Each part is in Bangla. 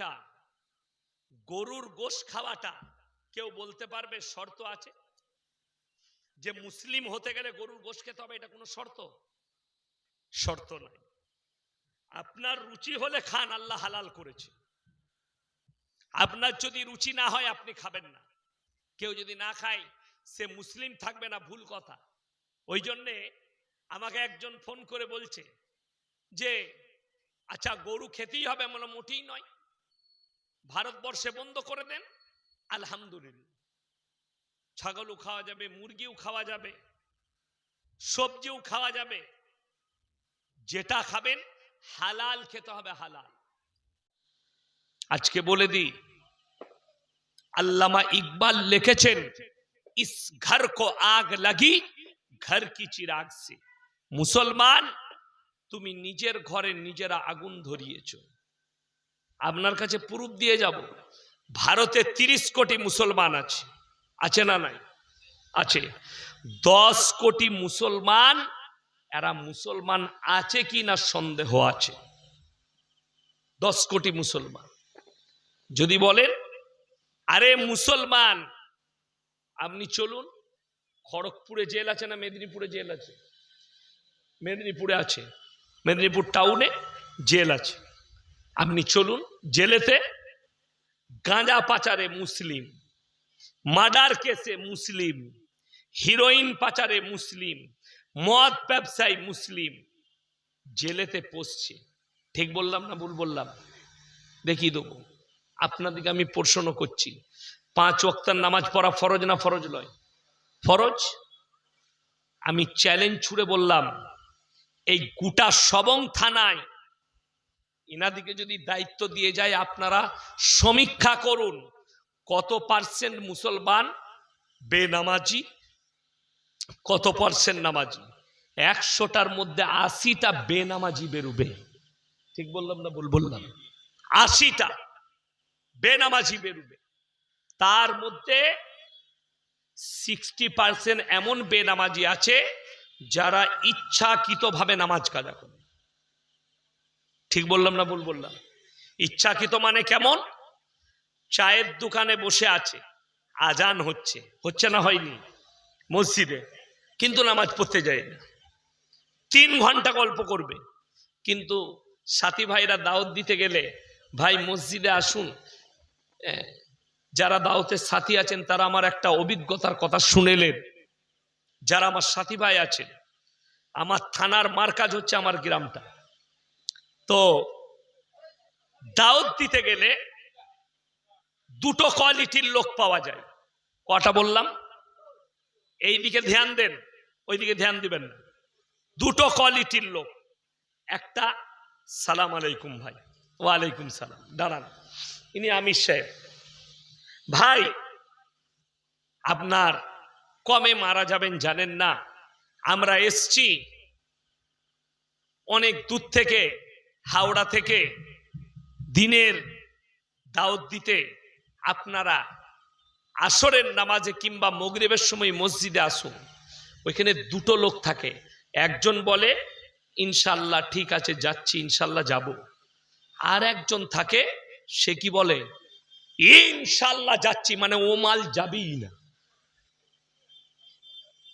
আচ্ছা গরুর গোশ খাওয়াটা, কেউ বলতে পারবে শর্ত আছে? যে মুসলিম হতে গেলে গরুর গোশ খেতে হবে, এটা কোনো শর্ত? শর্ত নাই আপনার রুচি হলে খান, আল্লাহ হালাল করেছে। আপনার যদি রুচি না হয়, আপনি খাবেন না। কেউ যদি না খায়, সে মুসলিম থাকবে না, ভুল কথা। ওই জন্যে আমাকে একজন ফোন করে বলছে যে আচ্ছা গরু খেতেই হবে এমন মোটেই নয়। ভারতবর্ষে বন্ধ করে দেন? আলহামদুলিল্লাহ। ছাগলও খাওয়া যাবে, মুরগিও খাওয়া যাবে, সবজিও খাওয়া যাবে। যেটা খাবেন, হালাল খেতে হবে হালাল। আজকে বলে দিই, আল্লামা ইকবাল লিখেছেন, ইস ঘর কো আগ লাগি, ঘর কি চিরাগ সে। মুসলমান, তুমি নিজের ঘরে নিজেরা আগুন ধরিয়েছ। আপনার কাছে প্রুফ দিয়ে যাব। ভারতে তিরিশ কোটি মুসলমান আছে। আছে না নাই? আছে। দশ কোটি মুসলমান, এরা মুসলমান আছে কি না সন্দেহ আছে। দশ কোটি মুসলমান। যদি বলেন, আরে মুসলমান, আপনি চলুন, খড়গপুরে জেল আছে না মেদিনীপুরে জেল আছে? মেদিনীপুরে আছে। মেদিনীপুর টাউনে জেল আছে। আপনি চলুন, জেলেতে গাঁজা পাচারে মুসলিম, মার্ডার কেসে মুসলিম, হিরোইন পাচারে মুসলিম, মদ ব্যবসায়ী মুসলিম, জেলেতে পড়ছে ঠিক বললাম না ভুল বললাম? দেখিয়ে দেবো। আপনাদেরকে আমি প্রশ্ন করছি। পাঁচ ওয়াক্তার নামাজ পড়া ফরজ না ফরজ নয়? ফরজ? আমি চ্যালেঞ্জ ছুড়ে বললাম, এই গোটা সবং থানায় ইনাদিকে যদি দায়িত্ব দিয়ে যায় আপনারা সমীক্ষা করুন, কত পার্সেন্ট মুসলমান বেনামাজি, কত পার্সেন্ট নামাজি? একশোটার মধ্যে আশিটা বেনামাজি বেরুবে। ঠিক বললাম না ভুল বললাম? আশিটা বেনামাজি বেরুবে। তার মধ্যে সিক্সটি পার্সেন্ট এমন বেনামাজি আছে যারা ইচ্ছাকৃতভাবে নামাজ কাজা করে। ঠিক বললাম না ভুল বললাম? ইচ্ছাকৃত মানে কেমন? চায়ের দোকানে বসে আছে, আজান হচ্ছে হচ্ছে না হয়নি, মসজিদে, কিন্তু নামাজ পড়তে যায় না। তিন ঘণ্টা গল্প করবে, কিন্তু সাথী ভাইরা দাওয়াত দিতে গেলে, ভাই মসজিদে আসুন যারা দাওয়াতের সাথী আছেন, তারা আমার একটা অভিজ্ঞতার কথা শুনেলেন। যারা আমার সাথী ভাই আছেন, আমার থানার মার্কাজ হচ্ছে আমার গ্রামটা। তো দাওয়াত দিতে গেলে দুটো কোয়ালিটির লোক পাওয়া যায়। কটা বললাম? এই দিকে ধ্যান দেন ওইদিকে ধ্যান দিবেন না। দুটো কোয়ালিটির লোক। একটা, সালাম আলাইকুম ভাই। ওয়ালাইকুম সালাম। দাঁড়ান, ইনি আমির সাহেব। ভাই, আপনার কমে মারা যাবেন জানেন না। আমরা এসছি অনেক দূর থেকে হাওড়া থেকে দিনের দাওয়াত দিতে আপনারা আসরের নামাজে কিংবা মগরিবের সময় মসজিদে আসুন। ওইখানে দুটো লোক থাকে। একজন বলে ইনশাল্লাহ ঠিক আছে, যাচ্ছি ইনশাল্লাহ যাব। আর একজন থাকে, সে কি বলে ইনশাল্লাহ যাচ্ছি। মানে ও মাল যাবেই না।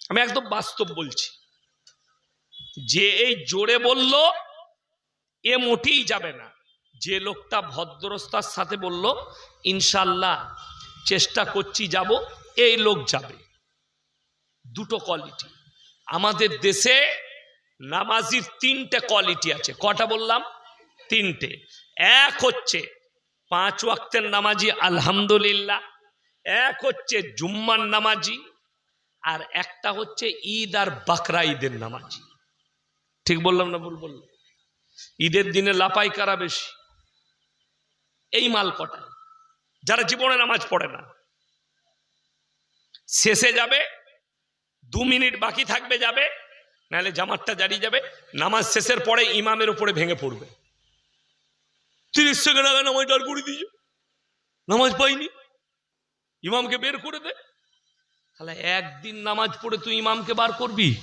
আমি একদম বাস্তব বলছি। যে এই জোরে বলল এ মোটেই যাবে না। যে লোকটা ভদ্রস্তার সাথে বলল ইনশাল্লাহ চেষ্টা করছি যাব, এই লোক যাবে। দুটো কোয়ালিটি আমাদের দেশে নামাজির তিনটে কোয়ালিটি আছে। কটা বললাম? তিনটে। এক হচ্ছে পাঁচ ওয়াক্তের নামাজি, আলহামদুলিল্লাহ। এক হচ্ছে জুম্মার নামাজি। আর একটা হচ্ছে ঈদ আর বাকরা ঈদের নামাজি। ঠিক বললাম না ভুল বললাম? ঈদের দিনে লাপাই কারা বেশি? এই মাল কটা? যারা জীবনে নামাজ পড়ে না। শেষে যাবে, দু মিনিট বাকি থাকবে যাবে, নাহলে জামাতটা জারি যাবে, নামাজ শেষের পরে ইমামের উপরে ভেঙে পড়বে। তিরিশ সেকেন্ড আগে নামাজ দাঁড় করে দিয়েছে। নামাজ পাইনি। ইমামকে বের করে দে। তাহলে একদিন নামাজ পড়ে তুই ইমামকে বার করবি?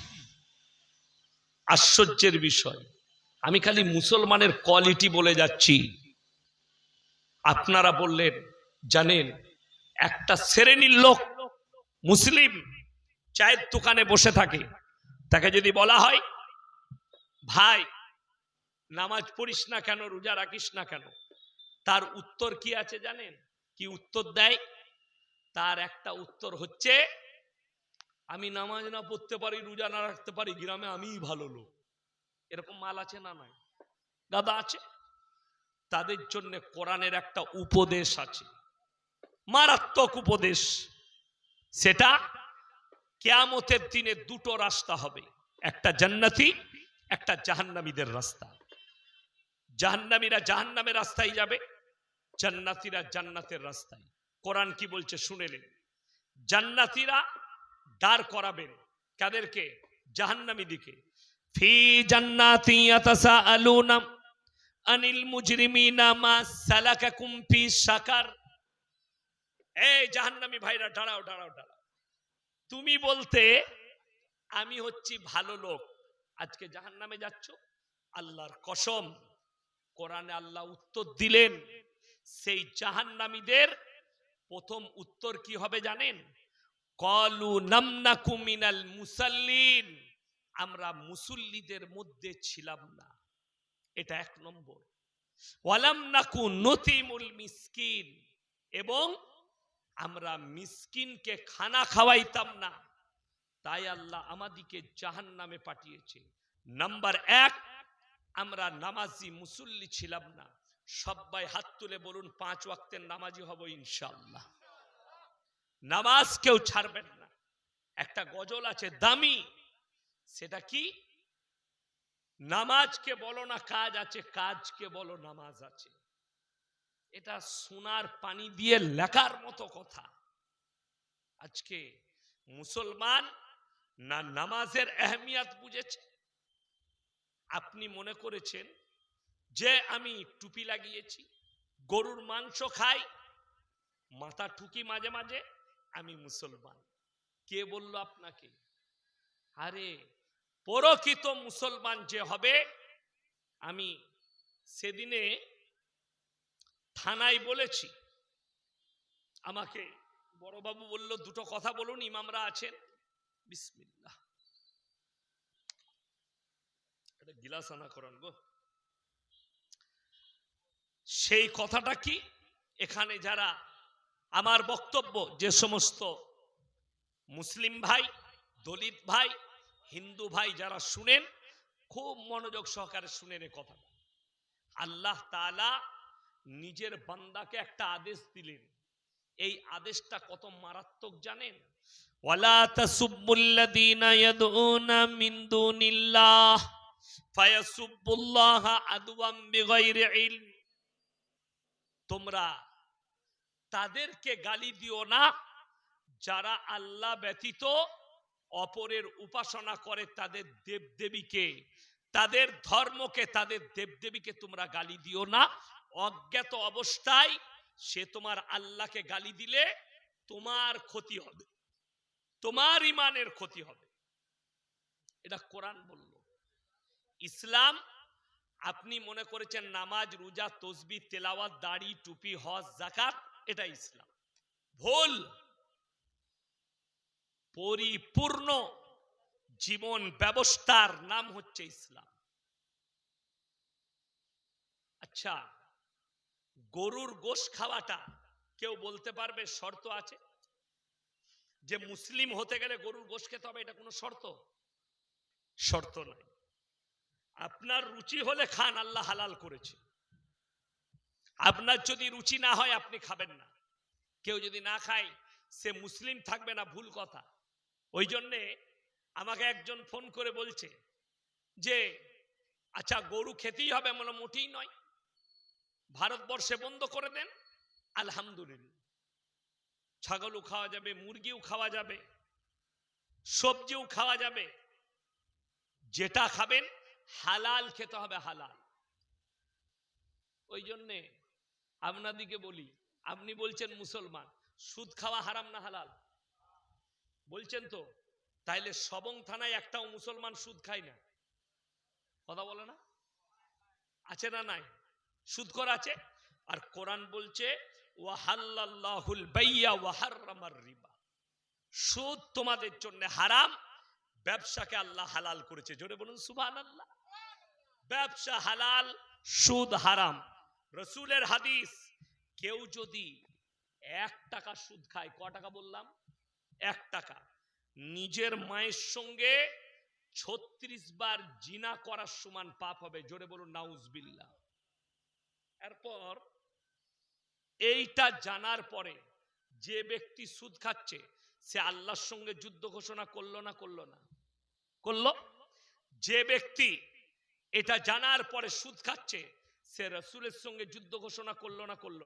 আশ্চর্যের বিষয়। আমি খালি মুসলমানের কোয়ালিটি বলে যাচ্ছি। আপনারা বললেন, জানেন, একটা শ্রেণির লোক মুসলিম চায়ের দোকানে বসে থাকে। তাকে যদি বলা হয়, ভাই, নামাজ পড়িস না কেন, রোজা রাখিস না কেন? তার উত্তর কি আছে জানেন? কি উত্তর দেয়? তার একটা উত্তর হচ্ছে, আমি নামাজ না পড়তে পারি, রোজা না রাখতে পারি, গ্রামে আমিই ভালো লোক। এরকম মাল আছে না নাই? দাদা আছে? তাদের জন্য কোরআনের একটা উপদেশ আছে। মারাত্মক উপদেশ। সেটা কেয়ামতের দিনে দুটো রাস্তা হবে। একটা জান্নাতি, একটা জাহান্নামীদের রাস্তা। জাহান্নামীরা জাহান্নামের রাস্তায় যাবে, জান্নাতিরা জান্নাতের রাস্তায়। কোরআন কি বলছে শুনেলেন জান্নাতিরা দাঁড় করাবেন। কাদেরকে? জাহান্নামী দিকে। ফি জান্নাতি ইয়াতাসাআলুনা আনিল মুজরিমিনা মা সালাকাকুম ফি সাকার এই জাহান্নামী ভাইরা, দাঁড়াও দাঁড়াও দাঁড়াও। তুমি বলতে, আমি হচ্ছি ভালো লোক। আজকে জাহান্নামে যাচ্ছ, আল্লাহর কসম, কোরআনে আল্লাহ উত্তর দিলেন। সেই জাহান্নামীদের প্রথম উত্তর কি হবে জানেন? কলু নামনাকু মিনাল মুসাল্লিন। আমরা মুসল্লিদের মধ্যে ছিলাম না। এটা এক নম্বর। ওয়ালাম নাকু নতিমুল মিসকিন, এবং আমরা মিসকিনকে খানা খাওয়াইতাম না। তাই আল্লাহ আমাদিকে জাহান নামে পাঠিয়েছে। নাম্বার এক, আমরা নামাজি মুসল্লি ছিলাম না। সবাই হাত তুলে বলুন, পাঁচ ওয়াক্তের নামাজি হব ইনশাল্লাহ নামাজ কেউ ছাড়বেন না। একটা গজল আছে, দামি। সেটা কি? নামাজকে বলো না কাজ আছে, কাজকে বলো নামাজ আছে। এটা সোনার পানি দিয়ে লেখার মতো কথা। আজকে মুসলমান না নামাজের আহমিয়াত বুঝেছে? আপনি মনে করেছেন যে আমি টুপি লাগিয়েছি, গরুর মাংস খাই, মাথা ঠুকি মাঝে মাঝে, আমি মুসলমান। কে বলল আপনাকে? আরে, পরকিত মুসলমান যে হবে, আমি সেদিনে থানায় বলেছি। আমাকে বড়বাবু বলল, দুটো কথা বলুন, ইমামরা আছেন? বিসমিল্লাহ। এটা গিলাস আনা করান গো। সেই কথাটা কি? এখানে যারা আমার বক্তব্য, যে সমস্ত মুসলিম ভাই দলিত ভাই, হিন্দু ভাই যারা শুনেন, খুব মনোযোগ সহকারে শুনেন এ কথা। আল্লাহ তাআলা নিজের বান্দাকে একটা আদেশ দিলেন। এই আদেশটা কত মারাত্মক জানেন? ওয়ালা তাসুব্বুল্লাযীনা ইয়াদউনা মিন দুনিল্লাহ ফায়াসুব্বুল্লাহা আদওয়াম বিগাইরি ইলম। তোমরা তাদেরকে গালি দিও না, যারা আল্লাহ ব্যতীত অপরের উপাসনা করে তাদের দেবদেবীকে, তাদের ধর্মকে, তাদের দেবদেবীকে তোমরা গালি দিও না। অজ্ঞাত অবস্থায় সে তোমার আল্লাহকে গালি দিলে তোমার ক্ষতি হবে, তোমার ইমানের ক্ষতি হবে। এটা কোরআন বলল। ইসলাম, আপনি মনে করেছেন নামাজ, রোজা, তসবি, তেলাওয়াত, দাড়ি, টুপি, হজ জাকাত এটা ইসলাম। ভুল। পরিপূর্ণ জীবন ব্যবস্থার নাম হচ্ছে ইসলাম। আচ্ছা গরুর গোশ খাওয়াটা কেউ বলতে পারবে শর্ত আছে? যে মুসলিম হতে গেলে গরুর গোশ খেতে হবে, এটা কোনো শর্ত? শর্ত নয়। আপনার রুচি হলে খান, আল্লাহ হালাল করেছে। আপনার যদি রুচি না হয়, আপনি খাবেন না। কেউ যদি না খায়, সে মুসলিম থাকবে না, ভুল কথা। ওই জন্যে আমাকে একজন ফোন করে বলছে যে আচ্ছা গরু খেতেই হবে মনে মোটেই নয়। ভারতবর্ষে বন্ধ করে দেন। আলহামদুলিল্লাহ। ছাগলও খাওয়া যাবে, মুরগিও খাওয়া যাবে, সবজিও খাওয়া যাবে। যেটা খাবেন, হালাল খেতে হবে হালাল। ওই জন্যে আপনাদিকে বলি, আপনি বলছেন মুসলমান, সুদ খাওয়া হারাম না হালাল? বলছেন তো, তাইলে সবং থানায় একটাও মুসলমান সুদ খায় না। কথা বলে না? আছে না নাই? সুদ কর আছে? আর কোরআন বলছে ওয়াহাল্লাহুল বাইয়া সুদ তোমাদের জন্য হারাম, ব্যবসাকে আল্লাহ হালাল করেছে। জোরে বলুন, সুবহানাল্লাহ। ব্যবসা হালাল, সুদ হারাম। রসুলের হাদিস, কেউ যদি এক টাকা সুদ খায়, ক টাকা বললাম? এক টাকা। নিজের মায়ের সঙ্গে ছত্রিশ বার জিনা করার সমান পাপ হবে। জোরে বলুন নাউজবিল্লা এরপর এইটা জানার পরে যে ব্যক্তি সুদ খাচ্ছে, সে আল্লাহর সঙ্গে যুদ্ধ ঘোষণা করল না করল না? করল? যে ব্যক্তি এটা জানার পরে সুদ খাচ্ছে, সে রসুলের সঙ্গে যুদ্ধ ঘোষণা করল না করল